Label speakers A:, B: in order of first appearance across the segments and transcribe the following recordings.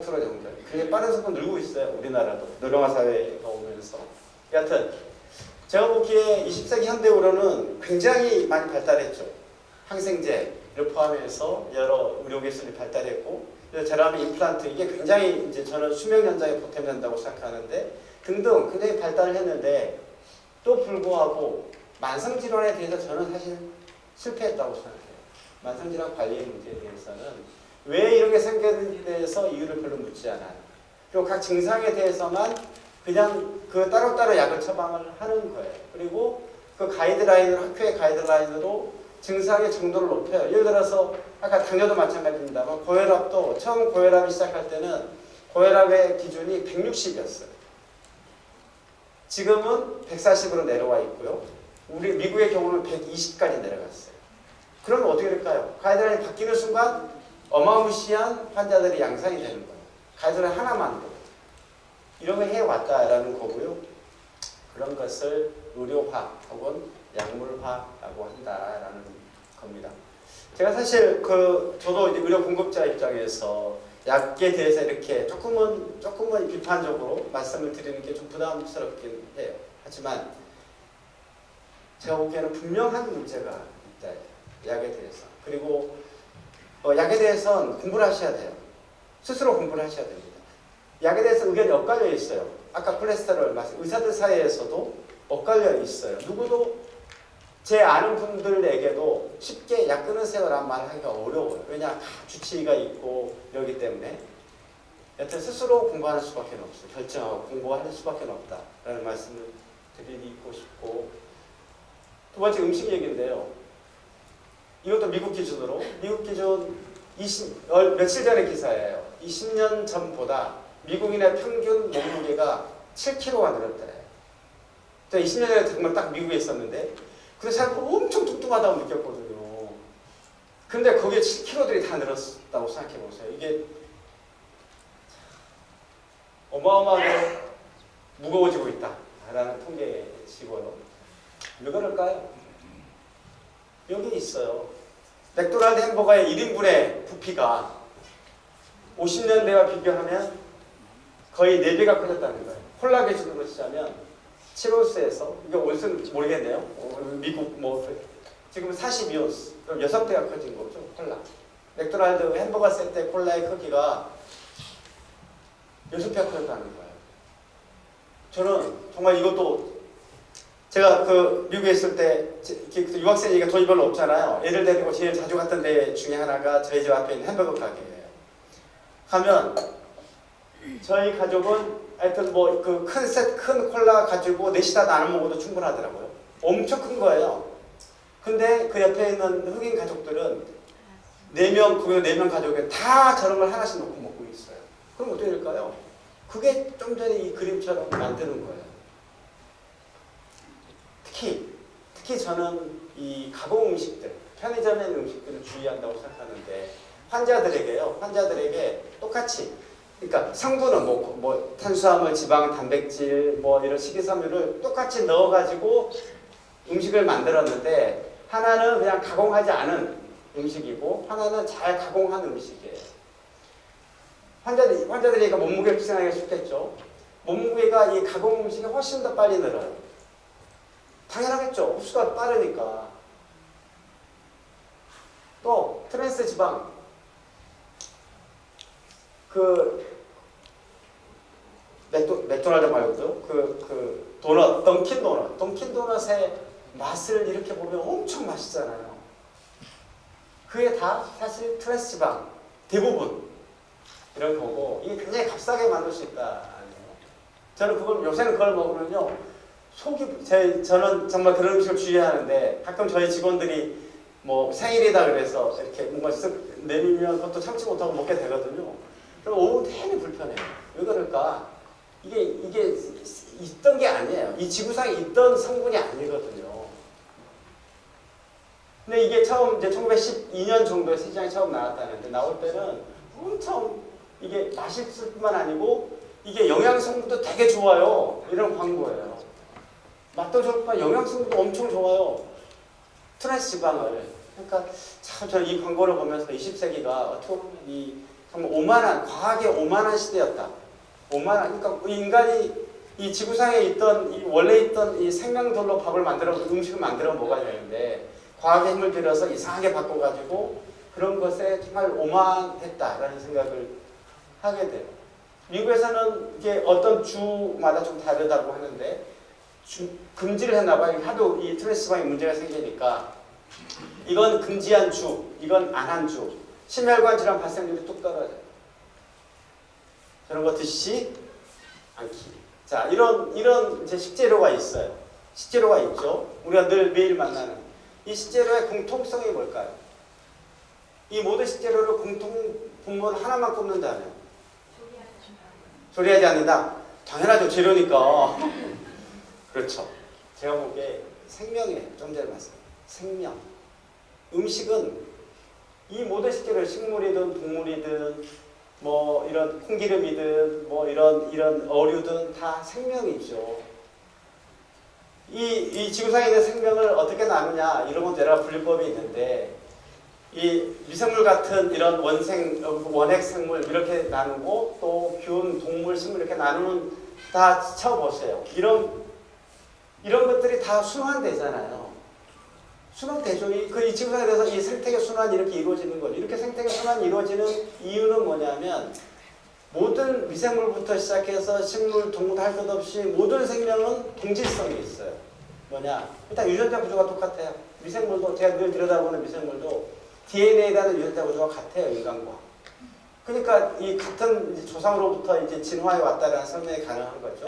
A: 연결. 그게 빠른 속도 늘고 있어요. 우리나라도 노령화 사회가 오면서. 여하튼 제가 보기에 20세기 현대의료는 굉장히 많이 발달했죠. 항생제를 포함해서 여러 의료 기술이 발달했고 제라미 임플란트 이게 굉장히 이제 저는 수명 연장에 보탬된다고 생각하는데 등등 굉장히 발달을 했는데 또 불구하고 만성 질환에 대해서 저는 사실 실패했다고 생각해요. 만성 질환 관리 문제에 대해서는 왜 이런 게 생겼는지에 대해서 이유를 별로 묻지 않아요. 그리고 각 증상에 대해서만 그냥 그 따로따로 약을 처방을 하는 거예요. 그리고 그 가이드라인을 학회의 가이드라인으로 증상의 정도를 높여요. 예를 들어서 아까 당뇨도 마찬가지입니다만 고혈압도 처음 고혈압이 시작할 때는 고혈압의 기준이 160이었어요. 지금은 140으로 내려와 있고요. 우리 미국의 경우는 120까지 내려갔어요. 그러면 어떻게 될까요? 가이드라인이 바뀌는 순간 어마무시한 환자들이 양산이 되는 거예요. 가이드라인 하나만 도 이런 걸 해왔다라는 거고요. 그런 것을 의료화 혹은 약물화라고 한다라는 겁니다. 제가 사실 그 저도 이제 의료 공급자 입장에서 약에 대해서 이렇게 조금은 조금은 비판적으로 말씀을 드리는 게 좀 부담스럽긴 해요. 하지만 제가 보기에는 분명한 문제가 있다. 약에 대해서. 그리고 어, 약에 대해서는 공부를 하셔야 돼요. 스스로 공부를 하셔야 됩니다. 약에 대해서 의견이 엇갈려 있어요. 아까 콜레스테롤 말씀, 의사들 사이에서도 엇갈려 있어요. 누구도 제 아는 분들에게도 쉽게 약 끊으세요라는 말을 하기가 어려워요. 왜냐, 다 주치의가 있고 이러기 때문에. 여튼 스스로 공부하는 수밖에 없어요. 결정하고 공부할 수밖에 없다라는 말씀을 드리고 싶고 두 번째 음식 얘기인데요. 이것도 미국 기준으로 미국 기준 20, 어, 며칠 전의 기사예요. 20년 전보다 미국인의 평균 몸무게가 7kg가 늘었대요. 제가 20년 전에 정말 딱 미국에 있었는데 그래서 제가 엄청 뚱뚱하다고 느꼈거든요. 근데 거기에 7kg들이 다 늘었다고 생각해 보세요. 이게 어마어마하게 무거워지고 있다라는 통계치고요. 왜 그럴까요? 여기 있어요. 맥도날드 햄버거의 1인분의 부피가 50년대와 비교하면 거의 4배가 커졌다는 거예요. 콜라 기준으로 치자면 치로스에서 이거 어디서 모르겠네요. 어, 미국 뭐 지금 42온스 그럼 6배가 커진 거죠. 콜라. 맥도날드 햄버거 세트 콜라의 크기가 6배가 커졌다는 거예요. 저는 정말 이것도 제가 그 미국에 있을 때 제- 이렇게 그 유학생이니까 돈이 별로 없잖아요. 애들 데리고 제일 자주 갔던 데 중에 하나가 저희 집 앞에 있는 햄버거 가게예요. 가면 저희 가족은 하여튼 뭐 그 큰 셋 큰 콜라 가지고 넷이 다 나눠 먹어도 충분하더라고요. 엄청 큰 거예요. 근데 그 옆에 있는 흑인 가족들은 네 명, 그네명 가족에 다 저런 걸 하나씩 놓고 먹고 있어요. 그럼 어떻게 될까요? 그게 좀 전에 이 그림처럼 만드는 거예요. 특히 특히 저는 이 가공 음식들, 편의점에 있는 음식들을 주의한다고 생각하는데 환자들에게요. 환자들에게 똑같이 그러니까 성분은 뭐, 뭐 탄수화물, 지방, 단백질, 뭐 이런 식이섬유를 똑같이 넣어가지고 음식을 만들었는데 하나는 그냥 가공하지 않은 음식이고 하나는 잘 가공한 음식이에요. 환자들 환자들이니까 몸무게 불생하기가 쉽겠죠. 몸무게가 이 가공 음식이 훨씬 더 빨리 늘어요. 당연하겠죠. 흡수가 빠르니까. 또 트랜스 지방 그 맥도, 맥도날드 말고도 그, 그 도넛, 던킨 도넛, 던킨 도넛의 맛을 이렇게 보면 엄청 맛있잖아요. 그게 다 사실 트랜스 지방 대부분 이런 거고 이게 굉장히 값싸게 만들 수 있다. 저는 그걸 요새는 그걸 먹으면요 속이 제 저는 정말 그런 음식을 주의하는데 가끔 저희 직원들이 뭐 생일이다 그래서 이렇게 뭔가 쓱 내밀면 그것도 참지 못하고 먹게 되거든요. 그럼 오후 내내 불편해요. 왜 그럴까? 이게 이게 있던 게 아니에요. 이 지구상에 있던 성분이 아니거든요. 근데 이게 처음 이제 1912년 정도에 시장에 처음 나왔다는데 나올 때는 엄청 이게 맛있을 뿐만 아니고 이게 영양 성분도 되게 좋아요. 이런 광고예요. 맛도 좋고 영양 성분도 엄청 좋아요. 트랜스 지방을. 그러니까 참 저는 이 광고를 보면서 20세기가 어떻게 보면 이 정말 오만한 과학의 오만한 시대였다. 오만한 그러니까 인간이 이 지구상에 있던 이 원래 있던 이 생명들로 밥을 만들어 음식을 만들어 먹어야 되는데 과학의 힘을 들여서 이상하게 바꿔가지고 그런 것에 정말 오만했다라는 생각을 하게 돼요. 미국에서는 이게 어떤 주마다 좀 다르다고 하는데 주- 금지를 했나 봐요. 하도 이 트랜스방에 문제가 생기니까 이건 금지한 주, 이건 안 한 주. 심혈관 질환 발생률이 뚝 떨어져요. 저런 거 드시지 않기. 자, 이런 이런 이제 식재료가 있어요. 식재료가 있죠. 우리가 늘 매일 만나는 이 식재료의 공통성이 뭘까요? 이 모든 식재료를 공통 분모 하나만 꼽는다면 조리하지 않는다. 당연하죠. 재료니까. 그렇죠. 제가 보기에 생명이에요. 좀 전에 말씀. 생명. 음식은 이 모든 식재료 식물이든 동물이든 뭐 이런 콩기름이든 뭐 이런 이런 어류든 다 생명이죠. 이, 이 지구상에 있는 생명을 어떻게 나누냐 이런 것도 여러 분류법이 있는데 이 미생물 같은 이런 원생 어, 원핵 생물 이렇게 나누고 또 균, 동물, 식물 이렇게 나누는 다 쳐보세요. 이런 이런 것들이 다 순환되잖아요. 순환되죠. 이, 그이 지구상에 대해서 이 생태계 순환이 이렇게 이루어지는 거죠. 이렇게 생태계 순환이 이루어지는 이유는 뭐냐면 모든 미생물부터 시작해서 식물, 동물 할 것 없이 모든 생명은 동질성이 있어요. 뭐냐? 일단 유전자 구조가 똑같아요. 미생물도 제가 늘 들여다보는 미생물도 DNA에 대한 유전자 구조가 같아요. 인간과. 그러니까 이 같은 조상으로부터 이제 진화해 왔다라는 설명이 가능한 거죠.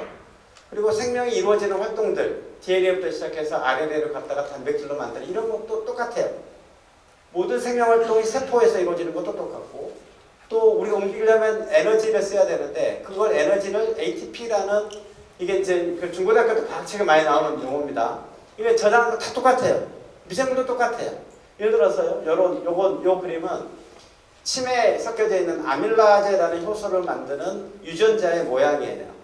A: 그리고 생명이 이루어지는 활동들, DNA부터 시작해서 RNA를 갖다가 단백질로 만드는 이런 것도 똑같아요. 모든 생명 활동이 세포에서 이루어지는 것도 똑같고, 또 우리가 움직이려면 에너지를 써야 되는데, 그걸 에너지를 ATP라는 이게 이제 그 중고등학교 때 과학책에 많이 나오는 용어입니다. 이게 저장하는 거 다 똑같아요. 미생물도 똑같아요. 예를 들어서요, 요런, 요건, 요 그림은 침에 섞여져 있는 아밀라제라는 효소를 만드는 유전자의 모양이에요.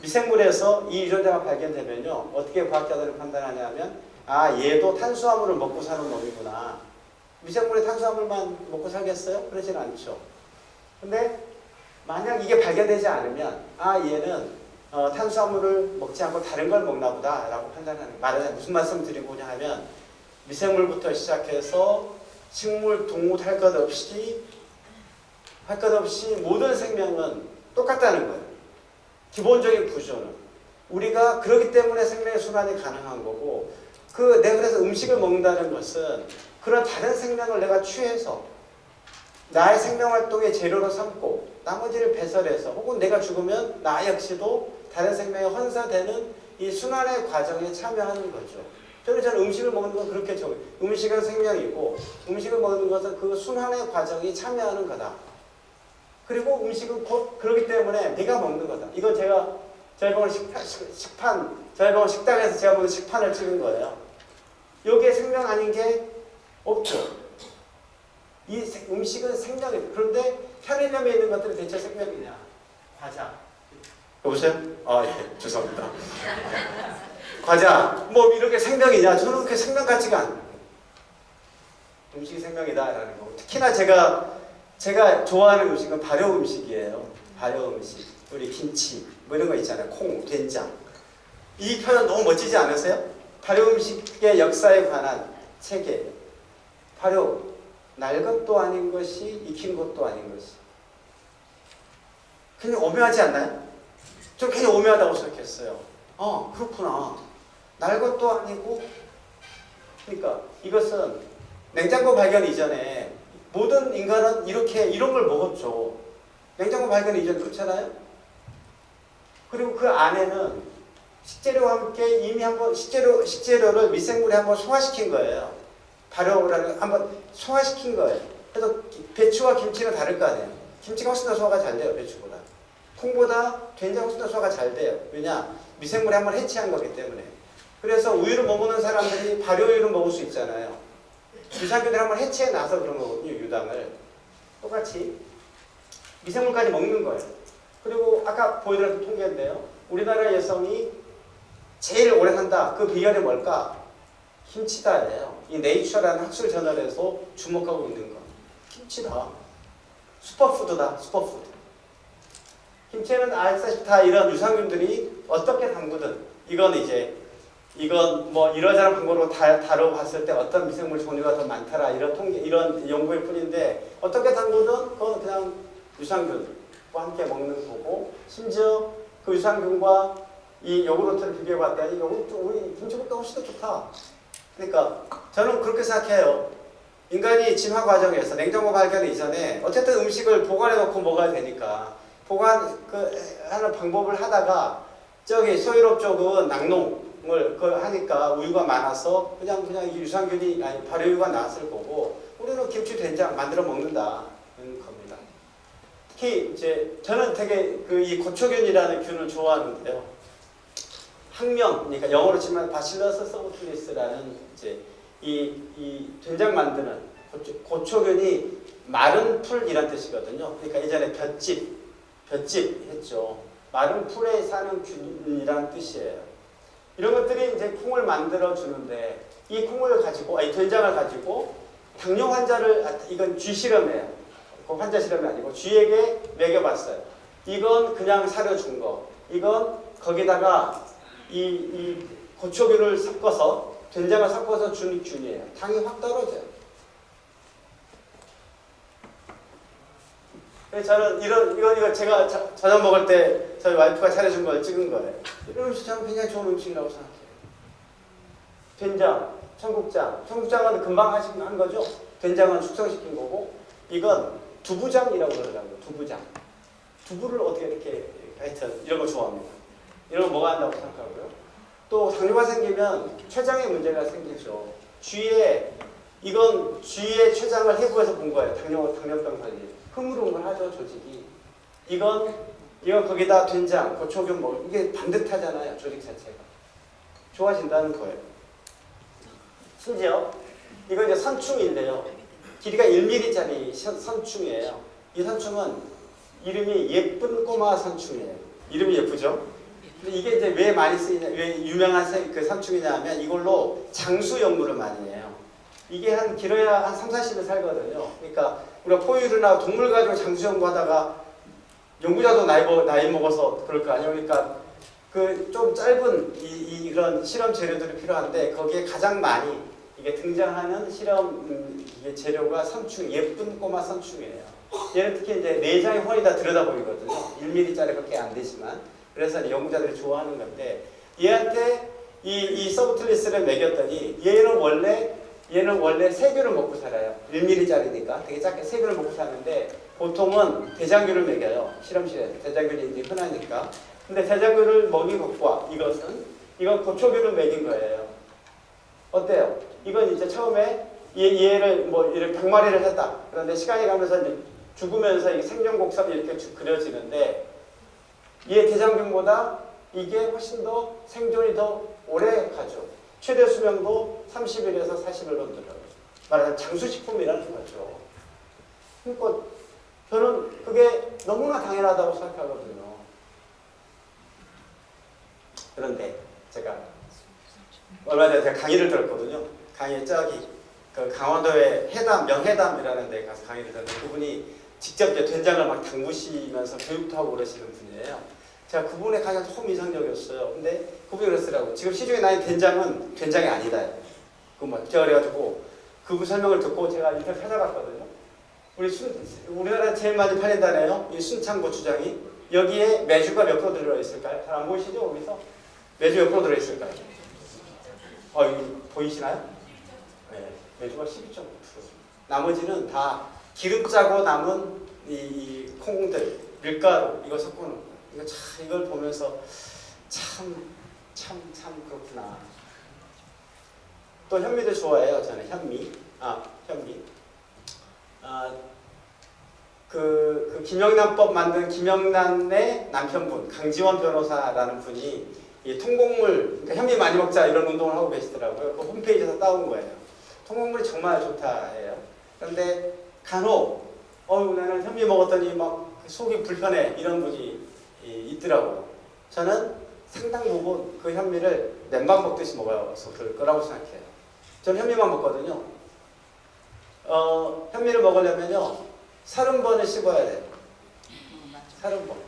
A: 미생물에서 이 유전자가 발견되면요 어떻게 과학자들이 판단하냐면 아 얘도 탄수화물을 먹고 사는 놈이구나. 미생물이 탄수화물만 먹고 살겠어요? 그러진 않죠. 근데 만약 이게 발견되지 않으면 아 얘는 어, 탄수화물을 먹지 않고 다른 걸 먹나 보다 라고 판단하는 말하자면 무슨 말씀 드리고자 하면 미생물부터 시작해서 식물, 동물 할 것 없이 할 것 없이 모든 생명은 똑같다는 거예요 기본적인 구조는 우리가 그렇기 때문에 생명의 순환이 가능한 거고 그 내가 그래서 음식을 먹는다는 것은 그런 다른 생명을 내가 취해서 나의 생명 활동의 재료로 삼고 나머지를 배설해서 혹은 내가 죽으면 나 역시도 다른 생명에 헌사되는 이 순환의 과정에 참여하는 거죠. 저는 저는 음식을 먹는 건 그렇게 적 음식은 생명이고 음식을 먹는 것은 그 순환의 과정이 참여하는 거다. 그리고 음식은 곧 그렇기 때문에 내가 먹는 거다. 이건 제가 저희 병원 식판, 식판 저희 병원 식당에서 제가 보는 식판을 찍은 거예요. 여기에 생명 아닌 게 없죠. 이 세- 음식은 생명이에요. 그런데 편의점에 있는 것들이 대체 생명이냐? 과자. 여보세요? 아, 예, 죄송합니다. 과자, 뭐 이렇게 생명이냐? 저는 그렇게 생명 같지가 않아요. 음식이 생명이다라는 거. 특히나 제가 제가 좋아하는 음식은 발효 음식이에요. 발효 음식. 우리 김치, 뭐 이런 거 있잖아요. 콩, 된장. 이 표현 너무 멋지지 않으세요? 발효 음식의 역사에 관한 책이에요. 발효, 날 것도 아닌 것이 익힌 것도 아닌 것이. 그냥 오묘하지 않나요? 좀 그냥 오묘하다고 생각했어요. 어, 그렇구나. 날 것도 아니고. 그러니까 이것은 냉장고 발견 이전에 모든 인간은 이렇게 이런 걸 먹었죠. 냉장고 발견 이전 그렇잖아요. 그리고 그 안에는 식재료와 함께 이미 한번 식재료 식재료를 미생물에 한번 소화시킨 거예요. 발효라는 한번 소화시킨 거예요. 그래서 배추와 김치는 다를 거 아니에요. 김치가 훨씬 더 소화가 잘 돼요 배추보다. 콩보다 된장 훨씬 더 소화가 잘 돼요. 왜냐 미생물에 한번 해치한 거기 때문에. 그래서 우유를 못 먹는 사람들이 발효우유를 먹을 수 있잖아요. 유산균을 한번 해체해 놔서 그런 거거든요, 유당을. 똑같이 미생물까지 먹는 거예요. 그리고 아까 보여드렸던 통계인데요. 우리나라 여성이 제일 오래 산다. 그 비결이 뭘까? 김치다예요. 이 네이처라는 학술 저널에서 주목하고 있는 거. 김치다. 슈퍼푸드다, 슈퍼푸드. 김치에는 알사시피 다 이런 유산균들이 어떻게 담그든 이건 이제 이건 뭐 이러저런 방법으로 다, 다뤄봤을 때 어떤 미생물 종류가 더 많더라 이런 통계 이런 연구일 뿐인데 어떻게 담그든 그건 그냥 유산균과 함께 먹는 거고 심지어 그 유산균과 이 요구르트를 비교해 봤더니 요구르트 우리 김치보다 훨씬 더 좋다. 그러니까 저는 그렇게 생각해요. 인간이 진화 과정에서 냉장고 발견 이전에 어쨌든 음식을 보관해 놓고 먹어야 되니까 보관 그 하는 방법을 하다가 저기 소유럽 쪽은 낙농 을그 하니까 우유가 많아서 그냥 그냥 이 유산균이 아니 발효유가 나왔을 거고 우리는 김치 된장 만들어 먹는다는 겁니다. 특히 이제 저는 되게 그 이 고초균이라는 균을 좋아하는데요. 학명 그러니까 영어로 치면 바실러스 서브툴리스라는 이제 이, 이 된장 만드는 고초, 고초 균이 마른 풀이란 뜻이거든요. 그러니까 예전에 볏짚, 볏짚 했죠. 마른 풀에 사는 균이란 뜻이에요. 이런 것들이 이제 콩을 만들어 주는데 이 콩을 가지고, 아니 된장을 가지고 당뇨 환자를 아, 이건 쥐 실험이에요. 그 환자 실험이 아니고 쥐에게 먹여봤어요. 이건 그냥 사료 준 거. 이건 거기다가 이, 이 고초균을 섞어서 된장을 섞어서 준 균이에요. 당이 확 떨어져요. 그래서 저는 이런 이거 이거 제가 저, 저녁 먹을 때 저희 와이프가 차려준 걸 찍은 거예요. 이런 음식 저는 굉장히 좋은 음식이라고 생각해요. 된장, 청국장. 청국장은 금방 하신 한 거죠. 된장은 숙성시킨 거고 이건 두부장이라고 그러더라고요. 두부장. 두부를 어떻게 이렇게 하여튼 이런 거 좋아합니다. 이런 거 뭐가 한다고 생각하고요. 또 당뇨가 생기면 췌장에 문제가 생기죠. 쥐에 이건 쥐의 췌장을 해부해서 본 거예요. 당뇨 당뇨병 관리. 흐물흐물하죠 조직이. 이건 이건 거기다 된장, 고초균 뭐 이게 반듯하잖아요 조직 자체가. 좋아진다는 거예요. 심지어 이건 이제 선충인데요. 길이가 1mm짜리 선충이에요. 이 선충은 이름이 예쁜 꼬마 선충이에요. 이름이 예쁘죠? 근데 이게 이제 왜 많이 쓰이냐, 왜 유명한 세- 그 선충이냐 하면 이걸로 장수 연구를 많이 해요. 이게 한 길어야 한 3, 40일 살거든요. 그러니까 우리가 포유류나 동물 가지고 장수 연구하다가 연구자도 나이, 먹- 나이 먹어서 그럴 거 아니에요. 그러니까 그 좀 짧은 이, 이 이런 실험 재료들이 필요한데 거기에 가장 많이 이게 등장하는 실험 음, 이게 재료가 선충 예쁜 꼬마 선충이에요. 얘는 특히 이제 내장의 훤히 다 들여다 보이거든요. 1mm짜리 밖에 안 되지만 그래서 연구자들이 좋아하는 건데 얘한테 이, 이 서브틀리스를 먹였더니 얘는 원래 얘는 원래 세균을 먹고 살아요. 1mm짜리니까 되게 작게 세균을 먹고 사는데 보통은 대장균을 먹여요. 실험실에서 대장균이 이제 흔하니까. 근데 대장균을 먹인 것과 이것은 이건 고초균을 먹인 거예요. 어때요? 이건 이제 처음에 얘, 얘를 뭐 이렇게 병마리를 했다. 그런데 시간이 가면서 죽으면서 이 생존곡선이 이렇게 쭉 그려지는데 얘 대장균보다 이게 훨씬 더 생존이 더 오래 가죠. 최대 수명도 30일에서 40일 정도라고. 말하자면 장수식품이라는 거죠. 그러니까 저는 그게 너무나 당연하다고 생각하거든요. 그런데 제가 얼마 전에 제가 강의를 들었거든요. 강의 저기 그 강원도의 해담 명해담이라는 데 가서 강의를 들었는데 그분이 직접 이제 된장을 막 담그시면서 교육도 하고 그러시는 분이에요. 제가 그분의 강의가 너무 인상적이었어요. 근데 그분이 그랬더라고. 지금 시중에 나인 된장은 된장이 아니다. 그막 제가 그래가지고 그분 설명을 듣고 제가 인터넷 찾아봤거든요. 우리 순 우리나라 제일 많이 팔린다네요. 이 순창 고추장이 여기에 메주가 몇 프로 들어 있을까요? 잘 안 보이시죠? 거기서 메주 몇 프로 들어 있을까요? 어, 이거 보이시나요? 네, 메주가 12.5%. 나머지는 다 기름 짜고 남은 이, 이 콩들, 밀가루 이거 섞어놓은 거. 이거 참 이걸 보면서 참 참 참 그렇구나. 또 현미도 좋아해요. 저는 현미. 아 현미. 아, 그, 그 김영란법 만든 김영란의 남편분 강지원 변호사라는 분이 이 통곡물 그러니까 현미 많이 먹자 이런 운동을 하고 계시더라고요. 그 홈페이지에서 따온 거예요. 통곡물이 정말 좋다예요. 그런데 간혹 어우 나는 현미 먹었더니 막 속이 불편해 이런 분이 이- 있더라고요. 저는 상당 부분 그 현미를 맨밥 먹듯이 먹어서 그럴 거라고 생각해요. 저는 현미만 먹거든요. 어, 현미를 먹으려면요. 30번을 씹어야 돼.
B: 어, 맞죠.
A: 30번.